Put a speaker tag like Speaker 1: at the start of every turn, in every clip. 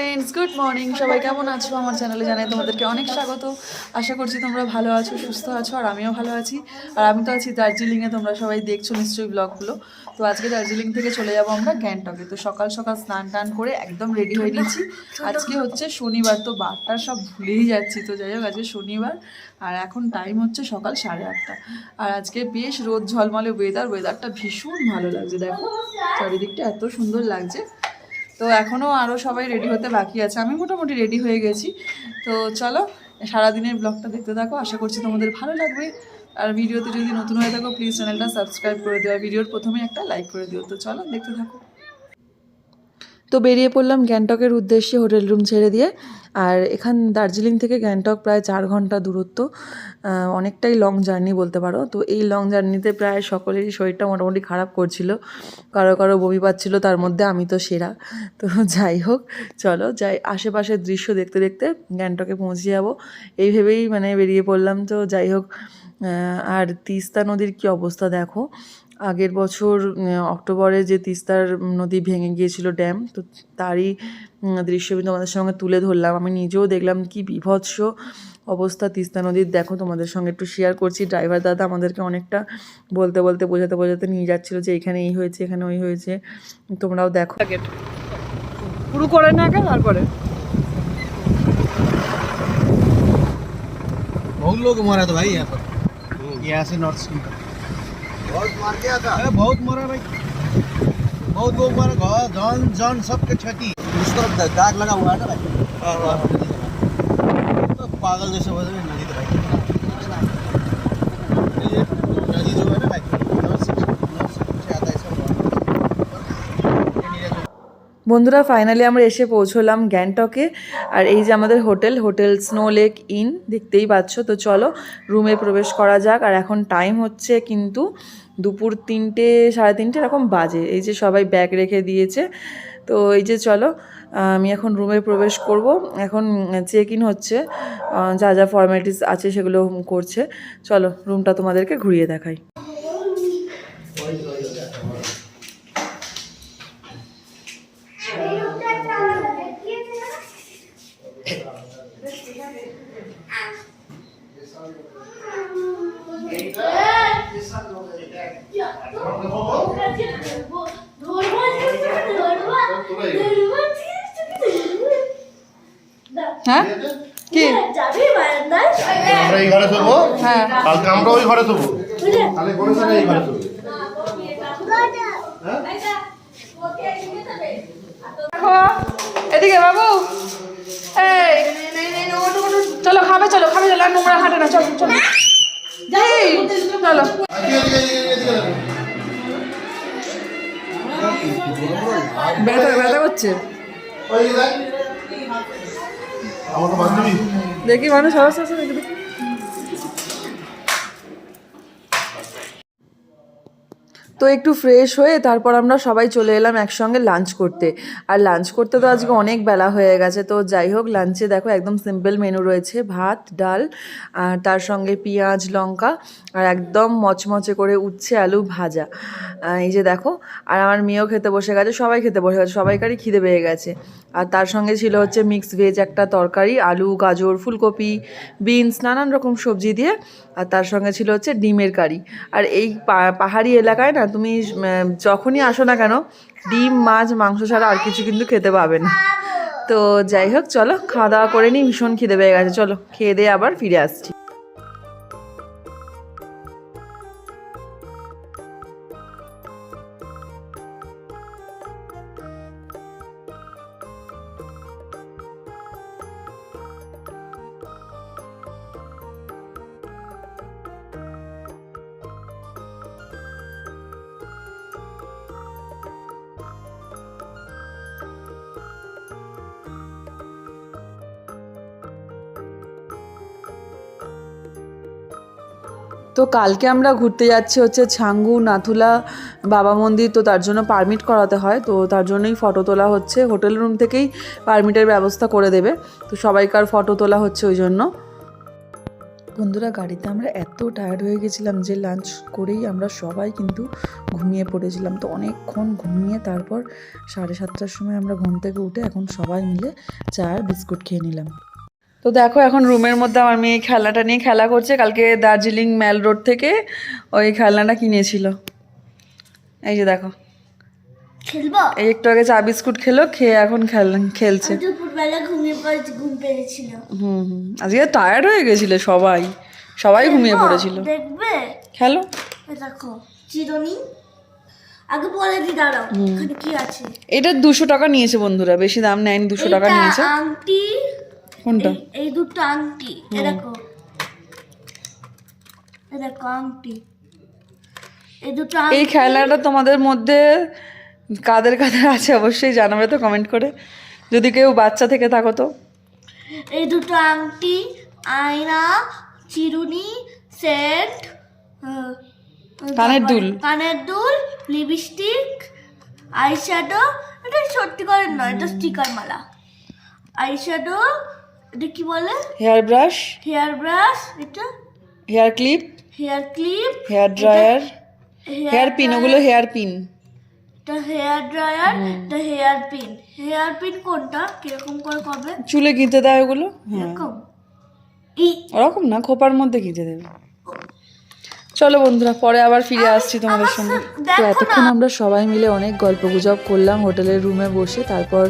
Speaker 1: Friends good morning সবাই কেমন আছো? আমার চ্যানেলে জানাই তোমাদেরকে অনেক স্বাগত। আশা করছি তোমরা ভালো আছো, সুস্থ আছো, আর আমিও ভালো আছি। আর আমি তো আছি দার্জিলিংয়ে, তোমরা সবাই দেখছ নিশ্চয়ই ব্লগগুলো তো আজকে দার্জিলিং থেকে চলে যাব আমরা গ্যাংটকে। তো সকাল সকাল স্নান টান করে একদম রেডি হয়ে নিয়েছি আজকে হচ্ছে শনিবার, তো বারটা সব ভুলেই যাচ্ছি। তো যাই হোক, আজকে শনিবার, আর এখন টাইম হচ্ছে সকাল সাড়ে আটটা। আর আজকে বেশ রোদ ঝলমলে ওয়েদার ওয়েদারটা ভীষণ ভালো লাগছে, দেখো। চারিদিকটা এত সুন্দর লাগছে। তো এখনও আরও সবাই রেডি হতে বাকি আছে। আমি মোটামুটি রেডি হয়ে গেছি। তো চলো, সারাদিনের ব্লগটা দেখতে থাকো। আশা করছি তোমাদের ভালো লাগবে। আর ভিডিওতে যদি নতুন হয়ে থাকো প্লিজ চ্যানেলটা সাবস্ক্রাইব করে দিও। ভিডিওর প্রথমে একটা লাইক করে দিও। তো চলো, দেখতে থাকো। তো বেরিয়ে পড়লাম গ্যাংটকের উদ্দেশ্যে হোটেল রুম ছেড়ে দিয়ে। আর এখান দার্জিলিং থেকে গ্যাংটক প্রায় চার ঘণ্টা দূরত্ব অনেকটাই লং জার্নি বলতে পারো। তো এই লং জার্নিতে প্রায় সকলেরই শরীরটা মোটামুটি খারাপ করছিল। কারও কারও বমি পাচ্ছিল, তার মধ্যে আমি তো সেরা। তো যাই হোক, চলো যাই আশেপাশের দৃশ্য দেখতে দেখতে গ্যাংটকে পৌঁছে যাব। এই ভেবেই মানে বেরিয়ে পড়লাম। তো যাই হোক আর তিস্তা নদীর কি অবস্থা দেখো। আগের বছর উম, অক্টোবরে যে তিস্তার নদী ভেঙে গিয়েছিল ড্যাম তো তারই উম, দৃশ্য আমি তোমাদের সঙ্গে তুলে ধরলাম আমি নিজেও দেখলাম কি বিভৎস অবস্থা তিস্তা নদীর দেখো তোমাদের সঙ্গে একটু শেয়ার করছি ড্রাইভার দাদা আমাদেরকে অনেকটা বলতে বলতে বোঝাতে বোঝাতে নিয়ে যাচ্ছিল যে এখানে এই হয়েছে এখানে ওই হয়েছে তোমরাও দেখো পুরো করে না আগে তারপরে
Speaker 2: बहुत लोग मरा था भाई यहाँ पर यहाँ से नॉर्थ सिक्किम तक बहुत मार गया था। बहुत मरा भाई। बहुत लोग मारा। घर धन जन सबके क्षति। उस तरफ़ दाग लगा हुआ है ना भाई? तो पागल जैसे हो
Speaker 1: বন্ধুরা ফাইনালি আমরা এসে পৌঁছলাম গ্যাংটকে। আর এই যে আমাদের hotel hotel snow lake inn, দেখতেই পাচ্ছ। তো চলো, রুমে প্রবেশ করা যাক। আর এখন টাইম হচ্ছে কিন্তু দুপুর তিনটে, সাড়ে তিনটে, এরকম বাজে। এই যে সবাই ব্যাগ রেখে দিয়েছে। তো এই যে চলো আমি এখন রুমে প্রবেশ করব। এখন চেক ইন হচ্ছে। যা যা ফর্মালিটিস আছে সেগুলো করছে। চলো রুমটা তোমাদেরকে ঘুরিয়ে দেখাই। হ্যাঁ কি
Speaker 3: আমরা এই ঘরে শোবো
Speaker 1: হ্যাঁ
Speaker 3: কালকে আমরা ওই ঘরে শোবো তাহলে এই ঘরে শোবো
Speaker 1: দেখো এদিকে বাবু এই চলো খাবে চলো খাবে চলো আর নোংরা খাটে না চলো চলো এই, চলো। ব্যথা ব্যথা করছে।
Speaker 3: দেখি।
Speaker 1: মানুষ সমস্যা আছে দেখি দেখি। তো একটু ফ্রেশ হয়ে তারপর আমরা সবাই চলে এলাম একসঙ্গে লাঞ্চ করতে। আর লাঞ্চ করতে তো আজকে অনেক বেলা হয়ে গেছে, তো যাই হোক লাঞ্চে দেখো একদম সিম্পল মেনু রয়েছে, ভাত, ডাল, আর তার সঙ্গে পেঁয়াজ, লঙ্কা, আর একদম মচমচে করে উচ্ছে আলু ভাজা। এই যে দেখো, আর আমার মেয়েও খেতে বসে গেছে, সবাই খেতে বসে গেছে, সবাইকারই খিদে পেয়ে গেছে। আর তার সঙ্গে ছিল হচ্ছে মিক্স ভেজ একটা তরকারি, আলু, গাজর, ফুলকপি বিনস নানান রকম সবজি দিয়ে, আর তার সঙ্গে ছিল হচ্ছে ডিমের কারি। আর এই পাহাড়ি এলাকায় না তুমি যখনই আসো না কেন, ডিম, মাছ, মাংস ছাড়া আর কিছু কিন্তু খেতে পাবে না। তো যাই হোক, চলো, খাওয়া দাওয়া করে নিই, ভীষণ খিদে পেয়ে গেছে। চলো, খেয়ে দিয়ে আবার ফিরে আসছি। তো কালকে আমরা ঘুরতে যাচ্ছি হচ্ছে ছাঙ্গু, নাথুলা, বাবা মন্দির, তো তার জন্য পারমিট করাতে হয়। তো তার জন্যই ফটো তোলা হচ্ছে। হোটেল রুম থেকেই পারমিটের ব্যবস্থা করে দেবে। তো সবাইকার ফটো তোলা হচ্ছে ওই জন্য। বন্ধুরা, গাড়িতে আমরা এত টায়ার্ড হয়ে গেছিলাম যে লাঞ্চ করেই আমরা সবাই কিন্তু ঘুমিয়ে পড়েছিলাম। তো অনেকক্ষণ ঘুমিয়ে তারপর সাড়ে সাতটার সময় আমরা ঘুম থেকে উঠে এখন সবাই মিলে চা আর বিস্কুট খেয়ে নিলাম। তো দেখো এখন রুমের মধ্যে আমার মেয়ে খেলনাটা নিয়ে খেলা করছে। কালকে দার্জিলিং ম্যাল রোড থেকে ওই খেলনাটা কিনেছিল। এই যে দেখো। এই একটু আগে চা বিস্কুট খেলো খেয়ে এখন খেল খেলছে। হুম হুম। আজকে টায়ার্ড হয়ে গেছিলে সবাই। সবাই ঘুমিয়ে পড়েছিল।
Speaker 4: দেখবে?
Speaker 1: খেলো।
Speaker 4: দেখো চিরনি। আগে বলে দি দাঁড়াও এখানে কি আছে?
Speaker 1: এটা দুশো টাকা নিয়েছে বন্ধুরা বেশি দাম নেয়নি দুশো টাকা নিয়েছে।
Speaker 4: আংটি
Speaker 1: কোনটা?
Speaker 4: এই- দুটো আংটি দেখো। দেখো আংটি। এই দুটো
Speaker 1: এই খেলনাটা তোমাদের মধ্যে কাদের কাদের আছে অবশ্যই জানাবে তো কমেন্ট করে। যদি কেউ বাচ্চা থেকে থাকো তো।
Speaker 4: এই দুটো আংটি আয়না চিরুনি সেট
Speaker 1: কানের দুল।
Speaker 4: কানের দুল লিপস্টিক আইশ্যাডো এটা সত্যি করে নয় এটা স্টিকার মালা। আইশ্যাডো এটা কি বলে?
Speaker 1: Hair brush.
Speaker 4: হেয়ার ব্রাশ এটা?
Speaker 1: Hair clip.
Speaker 4: Hair clip
Speaker 1: hair dryer. Hair pin ওগুলো হেয়ার পিন।
Speaker 4: এটা হেয়ার ড্রায়ার এটা হেয়ার পিন। হেয়ার পিন কোনটা? কীরকম করে কবে
Speaker 1: চুলে কিনতে দেয় ওগুলো? হ্যাঁ।
Speaker 4: এরকম?
Speaker 1: ওরকম না খোপার মধ্যে কিনতে দেবে। চলো বন্ধুরা পরে আবার ফিরে আসছি তোমাদের সঙ্গে। তো এতক্ষণ আমরা সবাই মিলে অনেক গল্প গুজব করলাম হোটেলের রুমে বসে তারপর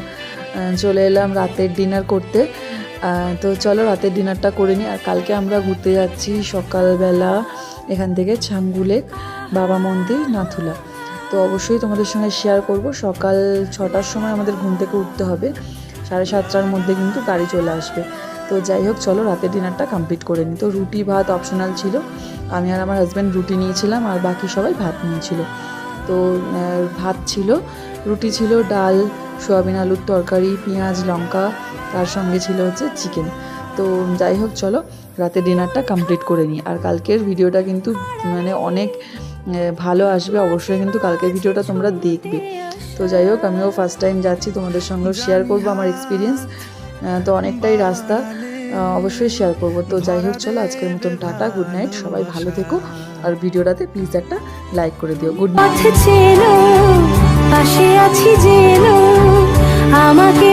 Speaker 1: চলে এলাম রাতের ডিনার করতে। তো চলো রাতের ডিনারটা করে নিই আর কালকে আমরা ঘুরতে যাচ্ছি সকালবেলা এখান থেকে ছাঙ্গুলেক বাবা মন্দির, নাথুলা। তো অবশ্যই তোমাদের সঙ্গে শেয়ার করব। সকাল ছটার সময় আমাদের ঘুম থেকে উঠতে হবে। সাড়ে সাতটার মধ্যে কিন্তু গাড়ি চলে আসবে। তো যাই হোক, চলো রাতের ডিনারটা কমপ্লিট করে নিই তো রুটি, ভাত অপশনাল ছিল। আমি আর আমার হাজব্যান্ড রুটি নিয়েছিলাম আর বাকি সবাই ভাত নিয়েছিল। তো ভাত ছিল। রুটি ছিল ডাল, সোয়াবিন আলুর তরকারি, পেঁয়াজ, লঙ্কা, তার সঙ্গে ছিল হচ্ছে চিকেন তো যাই হোক, চলো, রাতে ডিনারটা কমপ্লিট করে নিই। আর কালকের ভিডিওটা কিন্তু মানে অনেক ভালো আসবে। অবশ্যই কিন্তু কালকের ভিডিওটা তোমরা দেখবে। তো যাই হোক, আমিও ফার্স্ট টাইম যাচ্ছি, তোমাদের সঙ্গেও শেয়ার করব আমার এক্সপিরিয়েন্স তো অনেকটাই রাস্তা অবশ্যই শেয়ার করব। তো যাই হোক, চলো, আজকের মতন টাটা গুড নাইট সবাই ভালো থেকো। আর ভিডিওটাতে প্লিজ একটা লাইক করে দিও। গুড নাইট
Speaker 5: পাশে আছি যেন আমাকেও